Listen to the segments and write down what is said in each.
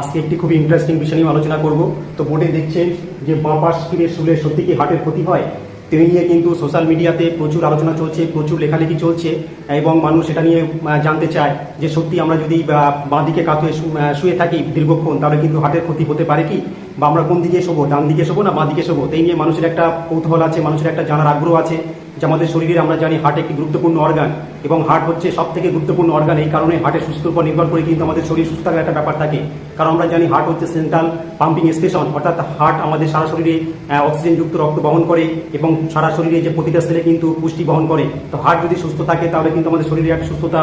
আজকে একটি খুবই ইন্টারেস্টিং বিষয় নিয়ে আলোচনা করব। তো বোর্ডে দেখছেন যে বাঁ পাশ ফিরে শুলে সত্যি কি হার্টের ক্ষতি হয়? তো এই নিয়ে কিন্তু সোশ্যাল মিডিয়াতে প্রচুর আলোচনা চলছে, প্রচুর লেখালেখি চলছে এবং মানুষ এটা নিয়ে জানতে চায় যে সত্যি আমরা যদি বাঁ দিকে কাতুয়ে শুয়ে থাকি দীর্ঘক্ষণ, তাহলে কিন্তু হার্টের ক্ষতি হতে পারে কি? বা আমরা কোন দিকে শোবো, ডান দিকে শোবো না বাঁ দিকে শোবো? এই নিয়ে মানুষের একটা কৌতূহল আছে, মানুষের একটা জানার আগ্রহ আছে। যে আমাদের শরীরে আমরা জানি হার্ট একটি গুরুত্বপূর্ণ অর্গান এবং হার্ট হচ্ছে সব থেকে গুরুত্বপূর্ণ অর্গান এই কারণে হার্টের সুস্থর উপর নির্ভর করে কিন্তু আমাদের শরীর সুস্থ থাকার একটা ব্যাপার থাকে। কারণ আমরা জানি হার্ট হচ্ছে সেন্ট্রাল পাম্পিং স্টেশন অর্থাৎ হার্ট আমাদের সারা শরীরে অক্সিজেন যুক্ত রক্ত বহন করে এবং সারা শরীরে যে প্রতিটা সেলে কিন্তু পুষ্টি বহন করে। তো হার্ট যদি সুস্থ থাকে, তাহলে কিন্তু আমাদের শরীরে একটা সুস্থতা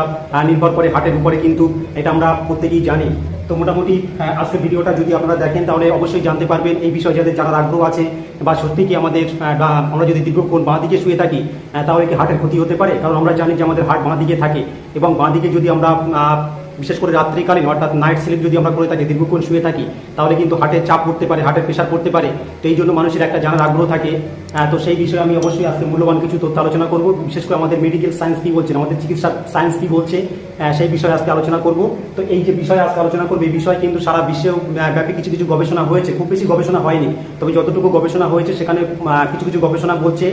নির্ভর করে হার্টের উপরে। কিন্তু এটা আমরা প্রত্যেকেই জানি। তো মোটামুটি আহ, আজকের ভিডিওটা যদি আপনারা দেখেন তাহলে অবশ্যই জানতে পারবেন এই বিষয়ে যাদের যারা আগ্রহ আছে বা সত্যি কি আমাদের আমরা যদি দীর্ঘক্ষণ বাঁ দিকে শুয়ে থাকি তাহলে কি হার্টের ক্ষতি হতে পারে? কারণ আমরা জানি যে আমাদের হার্ট বাঁ দিকে থাকে এবং বাঁ দিকে যদি আমরা বিশেষ করে রাত্রিকালীন অর্থাৎ নাইট স্লিপ যদি আমরা করে থাকি দীর্ঘক্ষণ শুয়ে থাকি তাহলে কিন্তু হার্টের চাপ পড়তে পারে হার্টের প্রেশার পড়তে পারে। তো এই জন্য মানুষের একটা জানার আগ্রহ থাকে। আহ, তো সেই বিষয়ে আমি অবশ্যই আজকে মূল্যবান কিছু তথ্য আলোচনা করব। বিশেষ করে আমাদের মেডিকেল সায়েন্স কী বলছেন আমাদের চিকিৎসা সায়েন্স কী বলছে আহ, সেই বিষয়ে আজকে আলোচনা করব। তো এই যে বিষয়ে আজকে আলোচনা করব এই বিষয় কিন্তু সারা বিশ্বেও ব্যাপী কিছু কিছু গবেষণা হয়েছে, খুব বেশি গবেষণা হয়নি। তবে যতটুকু গবেষণা হয়েছে, সেখানে কিছু কিছু গবেষণা বলছে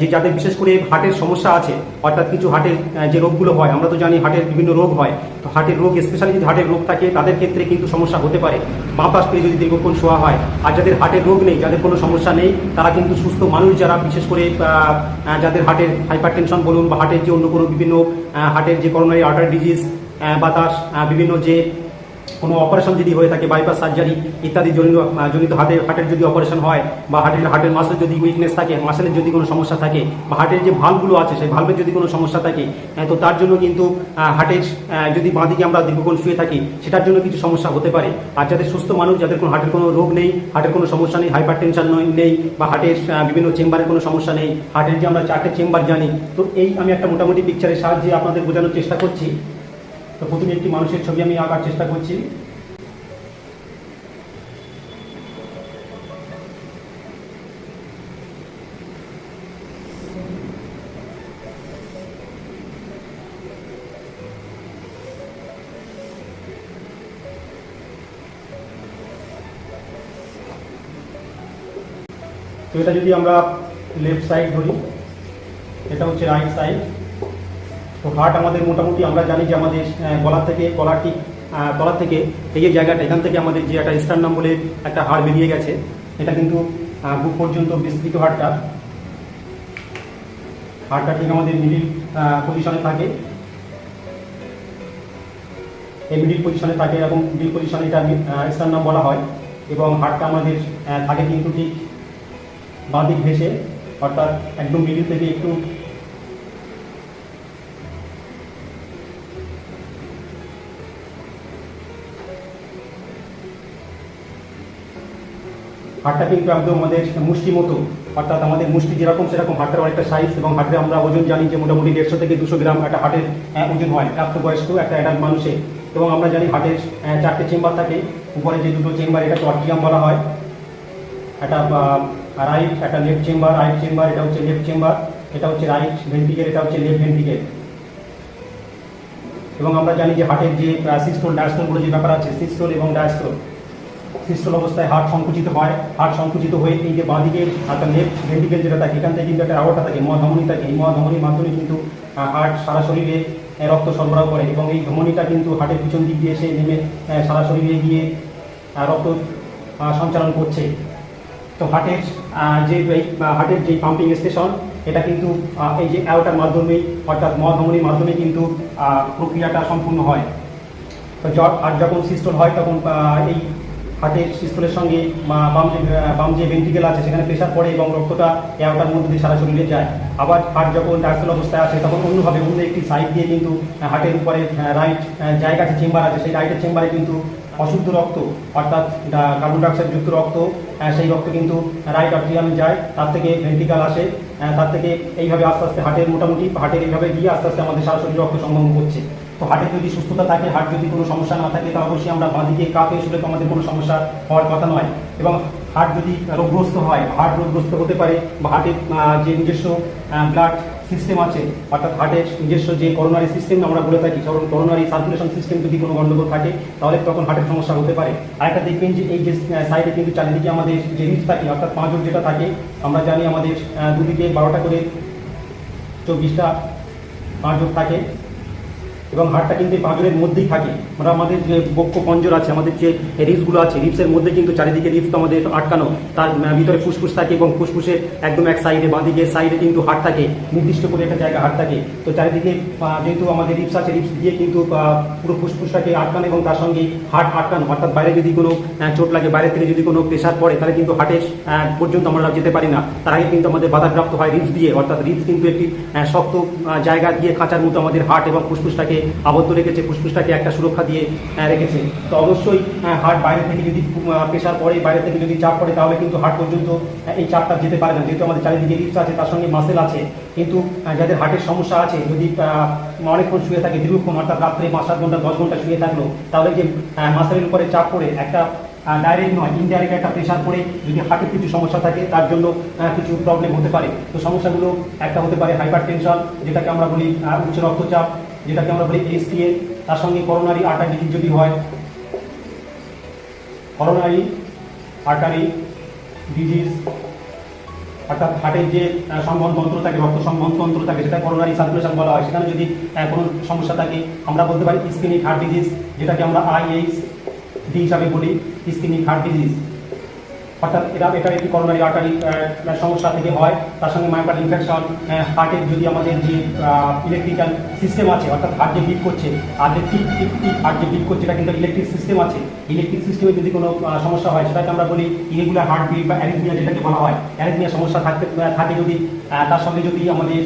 যে যাদের বিশেষ করে হার্টের সমস্যা আছে, অর্থাৎ কিছু হার্টের যে রোগগুলো হয়, আমরা তো জানি হার্টের বিভিন্ন রোগ হয়, তো হার্টের রোগ স্পেশালি যদি হার্টের রোগ থাকে, তাদের ক্ষেত্রে কিন্তু সমস্যা হতে পারে। বাতাস পেয়ে যদি দীর্ঘক্ষণ শোয়া হয়, আর যাদের হার্টের রোগ নেই, যাদের কোনো সমস্যা নেই, তারা কিন্তু সুস্থ মানুষ যারা, বিশেষ করে যাদের হার্টের হাইপার টেনশন বলুন, বা হার্টের যে অন্য কোনো বিভিন্ন হার্টের যে করোনারি আর্টারি ডিজিজ বাতাস বিভিন্ন যে কোনো অপারেশন যদি হয়ে থাকে বাইপাস সার্জারি ইত্যাদি জনিত জনিত হার্টের হার্টের যদি অপারেশন হয় বা হার্টের হার্টের মাসেল যদি উইকনেস থাকে মাসেলের যদি কোনো সমস্যা থাকে বা হার্টের যে ভালগুলো আছে সেই ভালভের যদি কোনো সমস্যা থাকে আহ, তো তার জন্য কিন্তু হার্টের যদি বাঁদিকে আমরা দীর্ঘক্ষণ শুয়ে থাকি সেটার জন্য কিছু সমস্যা হতে পারে। আর যাদের সুস্থ মানুষ যাদের কোনো হার্টের কোনো রোগ নেই হার্টের কোনো সমস্যা নেই হাইপার টেনশন নেই বা হার্টের বিভিন্ন চেম্বারের কোনো সমস্যা নেই হার্টের যে আমরা চারটে চেম্বার জানি তো এই আমি একটা মোটামুটি পিকচারের সাহায্যে আপনাদের বোঝানোর চেষ্টা করছি। তো প্রথমে একটি মানুষের ছবি আমি আঁকার চেষ্টা করছি। তো এটা যদি আমরা লেফট সাইড ধরি, এটা হচ্ছে রাইট সাইড তো হার্ট আমাদের মোটামুটি আমরা জানি যে আমাদের গলা থেকে গলার ঠিক গলা থেকে এই যে জায়গাটা, এখান থেকে আমাদের যে একটা স্টারনাম বলে একটা হাড় বেরিয়ে গেছে। এটা কিন্তু বুক পর্যন্ত বিস্তৃত হাড়টা হাড়টা ঠিক আমাদের মিডিল পজিশনে থাকে। এই মিডিল পজিশনে থাকে এবং মিডিল পজিশনে এটা স্টারনাম বলা হয়। এবং হাড়টা আমাদের থাকে কিন্তু ঠিক বাঁদিক ভেসে অর্থাৎ একদম মিডিল থেকে একটু হাটটা কিন্তু একদম আমাদের মুষ্টি মতো, অর্থাৎ আমাদের মুষ্টি যেরকম সেরকম হাটের অনেকটা সাইজ এবং হাটে আমরা ওজন জানি যে মোটামুটি দেড়শো থেকে দুশো গ্রাম একটা হাটের ওজন হয়, প্রাপ্তবয়স্ক একটা অ্যাডাল্ট মানুষের। এবং আমরা জানি হাটের চারটে চেম্বার থাকে, উপরে যে দুটো চেম্বার এটা অর্টিয়াম বলা হয়। একটা রাইট একটা লেফট চেম্বার রাইট চেম্বার এটা হচ্ছে লেফট চেম্বার এটা হচ্ছে রাইট ভেন্টিকেল এটা হচ্ছে লেফট ভেন্টিকেল এবং আমরা জানি যে হাটের যে সিস্টোল ডায়াস্টোল বলে যে ব্যাপার আছে সিস্টোল এবং ডায়াস্টোল সিস্টোল অবস্থায় হার্ট সংকুচিত হয়। হার্ট সংকুচিত হয়ে এই যে বাঁদিকে একটা লেফট ভেন্টিকেল যেটা থাকে, এখান থেকে কিন্তু একটা আওয়াটা থাকে, মহাধমনী থাকে। এই মহাধমনির মাধ্যমে কিন্তু হার্ট সারা শরীরে রক্ত সরবরাহ করে এবং এই ধমনিটা কিন্তু হার্টের পিছন দিক দিয়ে এসে নেমে সারা শরীরে গিয়ে রক্ত সঞ্চালন করছে। তো হার্টের যে হার্টের যে পাম্পিং স্টেশন এটা কিন্তু এই যে অ্যাওটার মাধ্যমে অর্থাৎ মহাধমনির মাধ্যমে কিন্তু প্রক্রিয়াটা সম্পূর্ণ হয়। তো জট আর যখন সিস্টল হয়, তখন এই হার্টের সিস্টোলের সঙ্গে বাম যে বাম যে ভেন্ট্রিকেল আছে, সেখানে প্রেশার পড়ে এবং রক্তটা এগারোটার মধ্যে দিয়ে সারা শরীরে যায়। আবার হার্ট যখন ডায়াস্টল অবস্থায় আছে তখন অন্যভাবে অন্য একটি সাইড দিয়ে কিন্তু হার্টের উপরে রাইট জায়গা আছে চেম্বার আছে, সেই রাইটের চেম্বারে কিন্তু অশুদ্ধ রক্ত, অর্থাৎ কার্বন ডাইঅক্সাইড যুক্ত রক্ত সেই রক্ত কিন্তু রাইট আর্ট্রিয়ামে যায়, তার থেকে ভেন্ট্রিকাল আসে তার থেকে এইভাবে আস্তে আস্তে হার্টের মোটামুটি হার্টের এইভাবে গিয়ে আস্তে আস্তে আমাদের সারা শরীর রক্ত সংবহন করছে। তো হার্টের যদি সুস্থতা থাকে হার্ট যদি কোনো সমস্যা না থাকে তাহলে অবশ্যই আমরা বাঁদিকে কাপে শুলে তো আমাদের কোনো সমস্যা হওয়ার কথা নয়। এবং হার্ট যদি রোগগ্রস্ত হয় হার্ট রোগগ্রস্ত হতে পারে বা হার্টের যে নিজস্ব ব্লাড সিস্টেম আছে, অর্থাৎ হার্টের নিজস্ব যে করোনারি সিস্টেম আমরা বলে থাকি কারণ করোনারি সার্কুলেশন সিস্টেম যদি কোনো গণ্ডগোল থাকে, তাহলে তখন হার্টের সমস্যা হতে পারে। আরেকটা দেখবেন যে এই যে সাইডে কিন্তু চারিদিকে আমাদের যে রিপস থাকে, অর্থাৎ পাঁচজন যেটা থাকে, আমরা জানি আমাদের দুদিকে বারোটা করে চব্বিশটা পাঁচজন থাকে। এবং হাড়টা কিন্তু পাঁজরের মধ্যেই থাকে। আমরা আমাদের যে বক্ষ পঞ্জর আছে আমাদের যে রিপসগুলো আছে রিপসের মধ্যে কিন্তু চারিদিকে রিপস তো আমাদের আটকানো। তার ভিতরে ফুসফুস থাকে এবং ফুসফুসের একদম এক সাইডে বাঁদিকে সাইডে কিন্তু হাড় থাকে। নির্দিষ্ট করে একটা জায়গা হাড় থাকে। তো চারিদিকে যেহেতু আমাদের রিপস আছে রিপস দিয়ে কিন্তু পুরো ফুসফুসটাকে আটকানো এবং তার সঙ্গে হাট আটকানো। অর্থাৎ বাইরে যদি কোনো চোট লাগে বাইরে থেকে যদি কোনো প্রেশার পড়ে তাহলে কিন্তু হার্টের আহ, পর্যন্ত আমরা যেতে পারি না। তার আগে কিন্তু আমাদের বাধাপ্রাপ্ত হয় রিপস দিয়ে। অর্থাৎ রিপস কিন্তু একটি শক্ত জায়গা দিয়ে খাঁচার মতো আমাদের হাট এবং ফুসফুসটাকে আবদ্ধ রেখেছে, ফুসফুসটাকে একটা সুরক্ষা দিয়ে রেখেছে। তো অবশ্যই হার্ট বাইরে থেকে যদি প্রেশার পড়ে, বাইরে থেকে যদি চাপ পড়ে, তাহলে কিন্তু হার্ট পর্যন্ত এই চাপটা যেতে পারে না। যেহেতু আমাদের চারিদিকে রিপস আছে, তার সঙ্গে মাসেল আছে। কিন্তু যাদের হার্টের সমস্যা আছে, যদি অনেকক্ষণ শুয়ে থাকে, দীর্ঘক্ষণ, অর্থাৎ রাত্রে পাঁচ সাত ঘণ্টা, দশ ঘণ্টা শুয়ে থাকল, তাহলে যে মাসেলের উপরে চাপ পড়ে, একটা ডাইরেক্ট নয় ইনডাইরেক্ট একটা প্রেশার পড়ে, যদি হার্টের কিছু সমস্যা থাকে, তার জন্য কিছু প্রবলেম হতে পারে। তো সমস্যাগুলো একটা হতে পারে হাইপার টেনশন যেটাকে আমরা বলি উচ্চ রক্তচাপ যেটাকে আমরা বলি এসটিএ তার সঙ্গে করোনারি আর্টারি যদি হয় করোনারি আর্টারি ডিজিজ অর্থাৎ হার্টের যে আহ, সংবহন তন্ত্র থাকে রক্ত সংবহন তন্ত্র থাকে সেটা করোনারি সার্কুলেশন বলা হয়। সেখানে যদি কোনো সমস্যা থাকে আমরা বলতে পারি স্কিনিক হার্ট ডিজিজ যেটাকে আমরা আইএইচ ডি হিসাবে বলি স্কিনিক হার্ট ডিজিজ অর্থাৎ এটা এটা একটি করোনারি আর্টারি সমস্যা থেকে হয়। তার সঙ্গে মাইকার ইনফেকশন হার্টের যদি আমাদের যে ইলেকট্রিক্যাল সিস্টেম আছে, অর্থাৎ হার্ট যে বিট করছে আর যে টিক টিক হার্ট যে বিট করছে, এটা কিন্তু ইলেকট্রিক সিস্টেম আছে। ইলেকট্রিক সিস্টেমে যদি কোনো সমস্যা হয়, সেটাকে আমরা বলি ইরেগুলার হার্ট বিট বা অ্যারিথমিয়া যেটাকে বলা হয়। অ্যারিথমিয়া সমস্যা থাকতে থাকে যদি তার সঙ্গে যদি আমাদের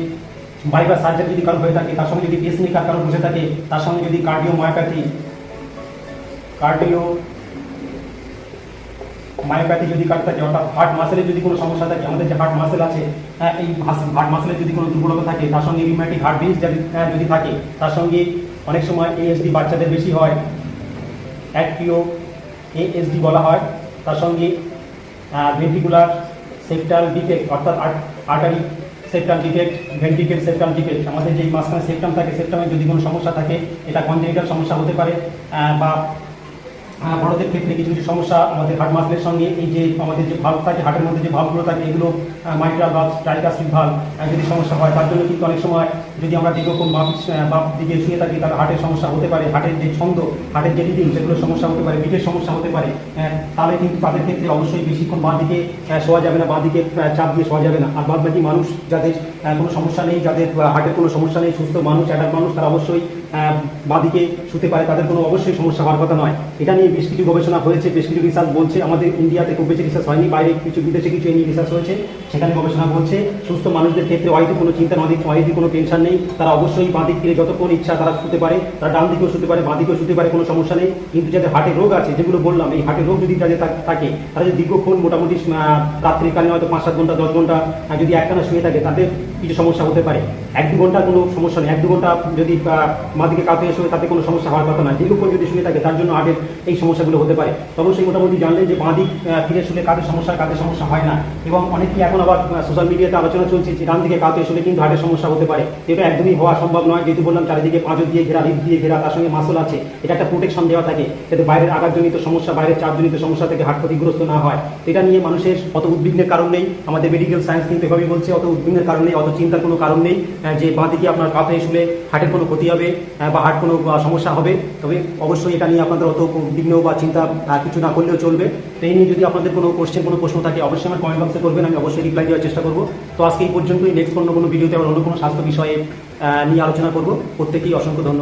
বাইপাস সার্জারি যদি কারও হয়ে থাকে, তার সঙ্গে যদি পেসমেকার কারও বসে থাকে, তার সঙ্গে যদি কার্ডিও মায়োপ্যাথি কার্ডিও মায়োপ্যাথি যদি কাট থাকে অর্থাৎ হার্ট মাসেলের যদি কোনো সমস্যা থাকে আমাদের যে হার্ট মাসেল আছে আহ, এই হার্ট মাসেলের যদি কোনো দুর্বলতা থাকে তার সঙ্গে রিউম্যাটিক হার্ট ডিস যদি থাকে তার সঙ্গে অনেক সময় এএসডি বাচ্চাদের বেশি হয় অ্যাক্টিও এএসডি বলা হয় তার সঙ্গে ভেন্টিকুলার সেপ্টাল ডিফেক্ট অর্থাৎ artery septum defect ventricle septum defect আমাদের যে মাঝখানে সেপ্টাম থাকে সেপ্টামে যদি কোনো সমস্যা থাকে এটা কনজেনিটাল সমস্যা হতে পারে বা বড়দের ক্ষেত্রে কিছু কিছু সমস্যা আমাদের হাট মাসলের সঙ্গে, এই যে আমাদের যে ভাল্ব থাকে, হাটের মধ্যে যে ভাল্বগুলো থাকে, এগুলো মাইক্রাল বা ট্রাইকাস্টিক ভাল্ব যদি সমস্যা হয়, তার জন্য কিন্তু অনেক সময় যদি আমরা দীর্ঘক্ষণ বাপ বাপ দিকে শুয়ে থাকি তাহলে হার্টের সমস্যা হতে পারে হার্টের যে ছন্দ হার্টের যে রিডিং সেগুলো সমস্যা হতে পারে বিটের সমস্যা হতে পারে তাহলে কিন্তু তাদের ক্ষেত্রে অবশ্যই বেশিক্ষণ বাঁ দিকে শোয়া যাবে না বাঁ দিকে চাপ দিয়ে শোয়া যাবে না। আর বাদ বাকি মানুষ যাদের কোনো সমস্যা নেই যাদের হার্টের কোনো সমস্যা নেই সুস্থ মানুষ অ্যাডাল্ট মানুষ তারা অবশ্যই আহ, বাঁদিকে শুতে পারে তাদের কোনো অবশ্যই সমস্যা হওয়ার কথা নয়। এটা নিয়ে বেশ কিছু গবেষণা হয়েছে বেশ কিছু রিসার্চ বলছে। আমাদের ইন্ডিয়াতে খুব বেশি রিসার্চ হয়নি বাইরে কিছু বিদেশে কিছু এই রিসার্চ হয়েছে। সেখানে গবেষণা বলছে সুস্থ মানুষদের ক্ষেত্রে হয়তো কোনো চিন্তা নদী হয়তো কোনো টেনশন নেই তারা অবশ্যই বাঁ দিক থেকে যতক্ষণ ইচ্ছা তারা শুতে পারে তারা ডান দিকেও শুতে পারে বাঁ দিকেও শুতে পারে কোনো সমস্যা নেই। কিন্তু যাদের হার্টের রোগ আছে যেগুলো বললাম এই হার্টের রোগ যদি তাদের থাকে তারা যদি দীর্ঘক্ষণ মোটামুটি আহ, রাত্রিকালীন হয়তো পাঁচ সাত ঘণ্টা দশ ঘণ্টা যদি একটানা শুয়ে থাকে তাদের কিছু সমস্যা হতে পারে। এক দু ঘণ্টা কোনো সমস্যা নেই। এক দু ঘণ্টা যদি আহ, বাঁ দিকে কাউকে এসে তাতে কোনো সমস্যা হওয়ার কথা নয়। দীর্ঘক্ষণ যদি শুয়ে থাকে তার জন্য আগের এই সমস্যাগুলো হতে পারে। তবে অবশ্যই মোটামুটি জানলেন যে বাঁ দিক ফিরে শুলে কাদের সমস্যা কাদের সমস্যা হয় না। এবং অনেকেই এখন আবার সোশ্যাল মিডিয়াতে আলোচনা চলছে যে ডান দিকে কাউকে শুলে কিন্তু হার্টের সমস্যা হতে পারে। এটা একদমই হওয়া সম্ভব নয়। যেহেতু বললাম, চারিদিকে পাঁচর দিয়ে ঘেরা রিপ দিয়ে ঘেরা, তার সঙ্গে মাসল আছে। এটা একটা প্রোটেকশন দেওয়া থাকে। যাতে বাইরের আঘাতজনিত সমস্যা, বাইরের চাপজনিত সমস্যা থেকে হাট ক্ষতিগ্রস্ত না হয়। এটা নিয়ে মানুষের অত উদ্বিগ্নের কারণ নেই। আমাদের মেডিকেল সায়েন্স কিন্তু এভাবেই বলছে, অত উদ্বিগ্নের কারণ নেই, অত চিন্তার কোনো কারণ নেই যে বাঁ দিকে আপনার কাঁথে শুলে হার্টের কোনো ক্ষতি হবে বা হার্ট কোনো সমস্যা হবে। তবে অবশ্যই এটা নিয়ে আপনাদের অত উদ্বিগ্ন বা চিন্তা কিছু না করলেও চলবে। এই নিয়ে যদি আপনাদের কোনো কোশ্চেন কোনো প্রশ্ন থাকে, অবশ্যই আমার কমেন্ট বক্সে করবেন, আমি অবশ্যই রিপ্লাই দেওয়ার চেষ্টা করব। তো আজকে এই পর্যন্তই। নেক্সট অন্য কোনো ভিডিওতে আবার অন্য কোনো স্বাস্থ্য বিষয়ে নিয়ে আলোচনা করব। প্রত্যেকেই অসংখ্য ধন্যবাদ।